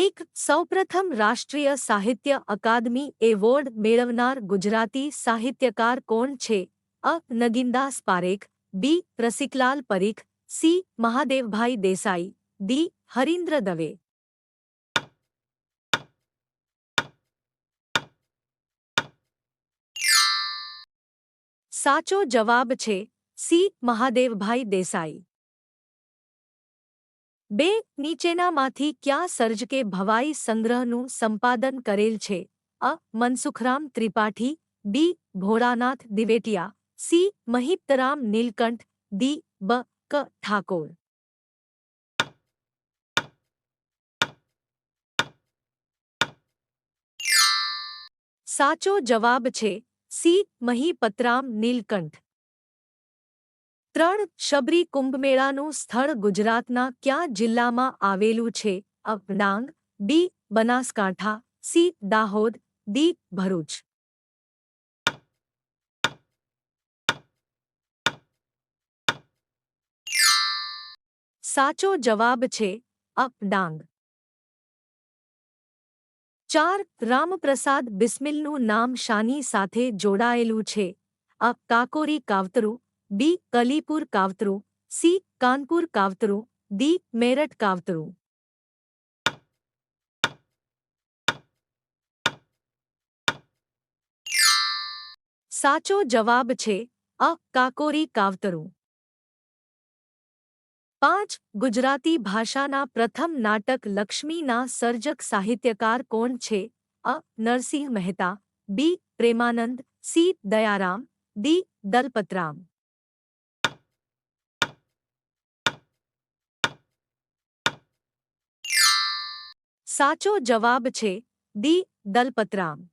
एक सर्वप्रथम राष्ट्रीय साहित्य अकादमी अवार्ड મેળવનાર ગુજરાતી સાહિત્યકાર કોણ છે અ નગિંદાસ 파રેખ બી પ્રસિકલાલ પરીખ સી મહાદેવભાઈ દેસાઈ ડી હરીન્દ્ર દવે સાચો જવાબ છે સી મહાદેવભાઈ દેસાઈ બે નીચેનામાંથી કયા સર્જ કે ભવાઈ સંગ્રહનું સંપાદન કરેલ છે અ Mansukhram Tripathi B Bholanath Divetia C Mahipatram Nilkanth D બ ક ઠાકોર સાચો જવાબ છે સી મહીપતરામ નીલકંઠ ત્રણ શબરી કુંભમેળાનું સ્થળ ગુજરાતના ક્યાં જિલ્લામાં આવેલું છે અપડાંગ B Banaskantha C Dahod D Bharuch સાચો જવાબ છે અપડાંગ ચાર રામપ્રસાદ બિસ્મિલનું નામ શાની સાથે જોડાયેલું છે અ કાકોરી કાવતરું बी कलीपुर कावतरू सी कानपुर कावतरू डी मेरठ कावतरू साचो जवाब छे अ काकोरी कावतरू पांच गुजराती भाषा ना प्रथम नाटक लक्ष्मी ना सर्जक साहित्यकार कोण छे अ Narsinh Mehta B Premanand C Dayaram D Dalpatram साचो जवाब छे दी दलपतराम